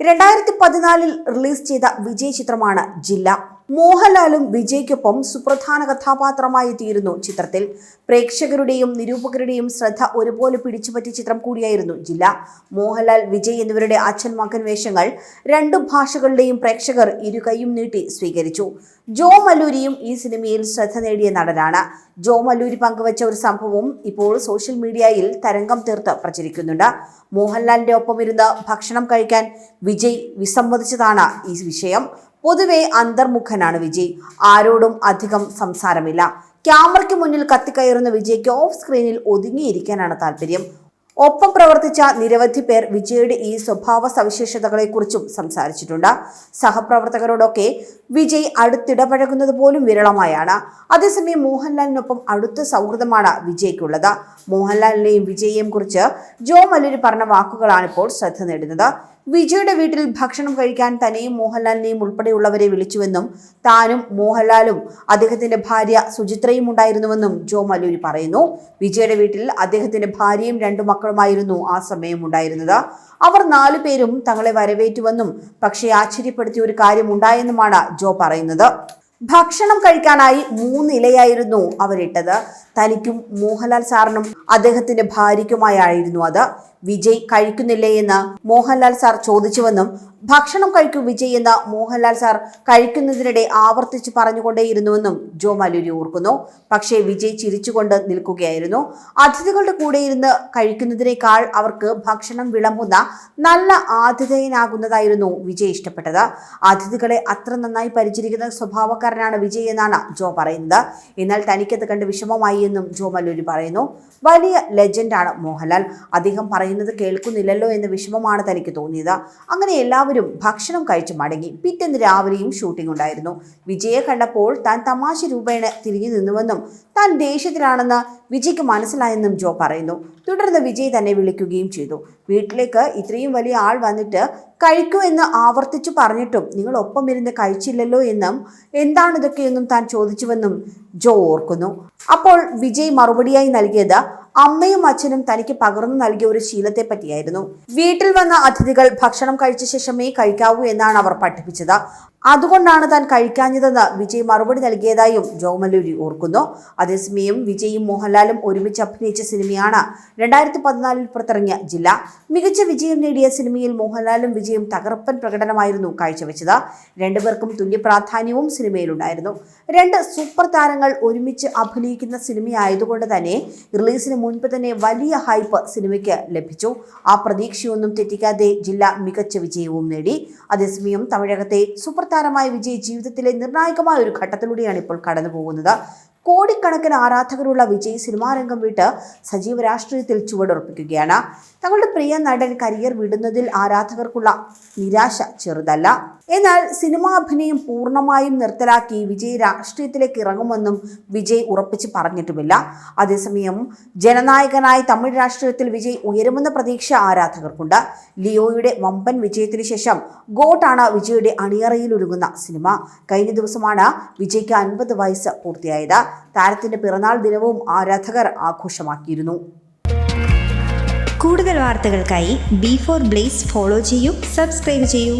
രണ്ടായിരത്തി പതിനാലിൽ റിലീസ് ചെയ്ത വിജയ് ചിത്രമാണ് ജില്ല. മോഹൻലാലും വിജയ്ക്കൊപ്പം സുപ്രധാന കഥാപാത്രമായി തീരുന്നു ചിത്രത്തിൽ. പ്രേക്ഷകരുടെയും നിരൂപകരുടെയും ശ്രദ്ധ ഒരുപോലെ പിടിച്ചുപറ്റിയ ചിത്രം കൂടിയായിരുന്നു ജില്ല. മോഹൻലാൽ വിജയ് എന്നിവരുടെ അച്ഛൻ മകൻ വേഷങ്ങൾ രണ്ടു ഭാഷകളുടെയും പ്രേക്ഷകർ ഇരുകൈയും നീട്ടി സ്വീകരിച്ചു. ജോ മല്ലൂരിയും ഈ സിനിമയിൽ ശ്രദ്ധ നേടിയ നടനാണ്. ജോ മല്ലൂരി പങ്കുവച്ച ഒരു സംഭവവും ഇപ്പോൾ സോഷ്യൽ മീഡിയയിൽ തരംഗം തീർത്ത് പ്രചരിക്കുന്നുണ്ട്. മോഹൻലാലിന്റെ ഒപ്പം ഇരുന്ന് ഭക്ഷണം കഴിക്കാൻ വിജയ് വിസമ്മതിച്ചതാണ് ഈ വിഷയം. പൊതുവെ അന്തർമുഖനാണ് വിജയ്. ആരോടും അധികം സംസാരമില്ല. ക്യാമറയ്ക്ക് മുന്നിൽ കത്തിക്കയറുന്ന വിജയ്ക്ക് ഓഫ് സ്ക്രീനിൽ ഒതുങ്ങിയിരിക്കാനാണ് താല്പര്യം. ഒപ്പം പ്രവർത്തിച്ച നിരവധി പേർ വിജയുടെ ഈ സ്വഭാവ സവിശേഷതകളെക്കുറിച്ചും സംസാരിച്ചിട്ടുണ്ട്. സഹപ്രവർത്തകരോടൊക്കെ വിജയ് അടുത്തിടപഴകുന്നത് പോലും വിരളമായാണ്. അതേസമയം മോഹൻലാലിനൊപ്പം അടുത്ത സൗഹൃദമാണ് വിജയ്ക്കുള്ളത്. മോഹൻലാലിനെയും വിജയെയും കുറിച്ച് ജോ മല്ലൂരി പറഞ്ഞ വാക്കുകളാണ് ഇപ്പോൾ ശ്രദ്ധ നേടുന്നത്. വിജയുടെ വീട്ടിൽ ഭക്ഷണം കഴിക്കാൻ തന്നെയും മോഹൻലാലിനെയും ഉൾപ്പെടെയുള്ളവരെ വിളിച്ചുവെന്നും താനും മോഹൻലാലും അദ്ദേഹത്തിന്റെ ഭാര്യ സുചിത്രയും ഉണ്ടായിരുന്നുവെന്നും ജോ മല്ലൂരി പറയുന്നു. വിജയുടെ വീട്ടിൽ അദ്ദേഹത്തിന്റെ ഭാര്യയും രണ്ടു മക്കളുമായിരുന്നു ആ സമയം ഉണ്ടായിരുന്നത്. അവർ നാലു പേരും തങ്ങളെ വരവേറ്റുവെന്നും പക്ഷേ ആശ്ചര്യപ്പെടുത്തിയ ഒരു കാര്യം ഉണ്ടായെന്നുമാണ് ജോ പറയുന്നത്. ഭക്ഷണം കഴിക്കാനായി മൂന്നിലയായിരുന്നു അവരിട്ടത്. തനിക്കും മോഹൻലാൽ സാറിനും അദ്ദേഹത്തിന്റെ ഭാര്യയ്ക്കുമായായിരുന്നു അത്. വിജയ് കഴിക്കുന്നില്ലേ എന്ന് മോഹൻലാൽ സാർ ചോദിച്ചുവെന്നും ഭക്ഷണം കഴിക്കും വിജയ് എന്ന് മോഹൻലാൽ സാർ കഴിക്കുന്നതിനിടെ ആവർത്തിച്ച് പറഞ്ഞുകൊണ്ടേയിരുന്നുവെന്നും ജോ മലൂരി ഓർക്കുന്നു. പക്ഷേ വിജയ് ചിരിച്ചുകൊണ്ട് നിൽക്കുകയായിരുന്നു. അതിഥികളുടെ കൂടെ ഇരുന്ന് കഴിക്കുന്നതിനേക്കാൾ അവർക്ക് ഭക്ഷണം വിളമ്പുന്ന നല്ല ആതിഥേയനാകുന്നതായിരുന്നു വിജയ് ഇഷ്ടപ്പെട്ടത്. അതിഥികളെ അത്ര നന്നായി പരിചരിക്കുന്ന സ്വഭാവക്കാരനാണ് വിജയ് എന്നാണ് ജോ പറയുന്നത്. എന്നാൽ തനിക്കത് കണ്ട് വിഷമമായി. എന്നും ജോമല്ലൂരി പറയുന്നു. വലിയ ലെജൻഡാണ് മോഹൻലാൽ. അദ്ദേഹം പറയുന്നത് കേൾക്കുന്നില്ലല്ലോ എന്ന വിഷമമാണ് തനിക്ക് തോന്നിയത്. അങ്ങനെ എല്ലാവരും ഭക്ഷണം കഴിച്ചു മടങ്ങി. പിറ്റേന്ന് രാവിലെയും ഷൂട്ടിംഗ് ഉണ്ടായിരുന്നു. വിജയെ കണ്ടപ്പോൾ താൻ തമാശ രൂപേണ തിരിഞ്ഞു നിന്നുവെന്നും താൻ ദേഷ്യത്തിലാണെന്ന് വിജയ്ക്ക് മനസ്സിലായെന്നും ജോ പറയുന്നു. തുടർന്ന് വിജയ് തന്നെ വിളിക്കുകയും ചെയ്തു. വീട്ടിലേക്ക് ഇത്രയും വലിയ ആൾ വന്നിട്ട് കഴിക്കൂ എന്ന് ആവർത്തിച്ചു പറഞ്ഞിട്ടും നിങ്ങൾ ഒപ്പം ഇരുന്ന് കഴിച്ചില്ലല്ലോ എന്നും എന്താണ് ഇതൊക്കെയെന്നും താൻ ചോദിച്ചുവെന്നും ജോ ഓർക്കുന്നു. അപ്പോൾ വിജയ് മറുപടിയായി നൽകിയത് അമ്മയും അച്ഛനും തനിക്ക് പകർന്നു നൽകിയ ഒരു ശീലത്തെ പറ്റിയായിരുന്നു. വീട്ടിൽ വന്ന അതിഥികൾ ഭക്ഷണം കഴിച്ച ശേഷമേ കഴിക്കാവൂ എന്നാണ് അവർ പഠിപ്പിച്ചത്. അതുകൊണ്ടാണ് താൻ കഴിക്കാഞ്ഞതെന്ന് വിജയ് മറുപടി നൽകിയതായും ജോമല്ലൂരി ഓർക്കുന്നു. അതേസമയം വിജയും മോഹൻലാലും ഒരുമിച്ച് അഭിനയിച്ച സിനിമയാണ് രണ്ടായിരത്തി പതിനാലിൽ പുറത്തിറങ്ങിയ ജില്ല. മികച്ച വിജയം നേടിയ സിനിമയിൽ മോഹൻലാലും വിജയും തകർപ്പൻ പ്രകടനമായിരുന്നു കാഴ്ചവെച്ചത്. രണ്ടുപേർക്കും തുല്യ പ്രാധാന്യവും സിനിമയിലുണ്ടായിരുന്നു. രണ്ട് സൂപ്പർ താരങ്ങൾ ഒരുമിച്ച് അഭിനയിക്കുന്ന സിനിമയായതുകൊണ്ട് തന്നെ റിലീസിന് മുൻപ് തന്നെ വലിയ ഹൈപ്പ് സിനിമയ്ക്ക് ലഭിച്ചു. ആ പ്രതീക്ഷയൊന്നും തെറ്റിക്കാതെ ജില്ല മികച്ച വിജയവും നേടി. അതേസമയം തമിഴകത്തെ സൂപ്പർ താരമായ വിജയ് ജീവിതത്തിലെ നിർണായകമായ ഒരു ഘട്ടത്തിലൂടെയാണ് ഇപ്പോൾ കടന്നു പോകുന്നത് കോടിക്കണക്കിന് ആരാധകരുള്ള വിജയ് സിനിമാ രംഗം വിട്ട് സജീവ രാഷ്ട്രീയത്തിൽ ചുവടുറപ്പിക്കുകയാണ്. തങ്ങളുടെ പ്രിയ നടൻ കരിയർ വിടുന്നതിൽ ആരാധകർക്കുള്ള നിരാശ ചെറുതല്ല. എന്നാൽ സിനിമാ അഭിനയം പൂർണമായും നിർത്തലാക്കി വിജയ് രാഷ്ട്രീയത്തിലേക്ക് ഇറങ്ങുമെന്നും വിജയ് ഉറപ്പിച്ച് പറഞ്ഞിട്ടുമില്ല. അതേസമയം ജനനായകനായി തമിഴ് രാഷ്ട്രീയത്തിൽ വിജയ് ഉയരുമെന്ന പ്രതീക്ഷ ആരാധകർക്കുണ്ട്. ലിയോയുടെ വമ്പൻ വിജയത്തിന് ശേഷം ഗോട്ടാണ് വിജയുടെ അണിയറയിൽ ഒരുങ്ങുന്ന സിനിമ. കഴിഞ്ഞ ദിവസമാണ് വിജയ്ക്ക് അൻപത് വയസ്സ് പൂർത്തിയായത്. താരത്തിന്റെ പിറന്നാൾ ദിനവും ആരാധകർ ആഘോഷമാക്കിയിരുന്നു. കൂടുതൽ വാർത്തകൾക്കായി ബി ഫോർ ബ്ലേസ് ഫോളോ ചെയ്യൂ സബ്സ്ക്രൈബ് ചെയ്യൂ.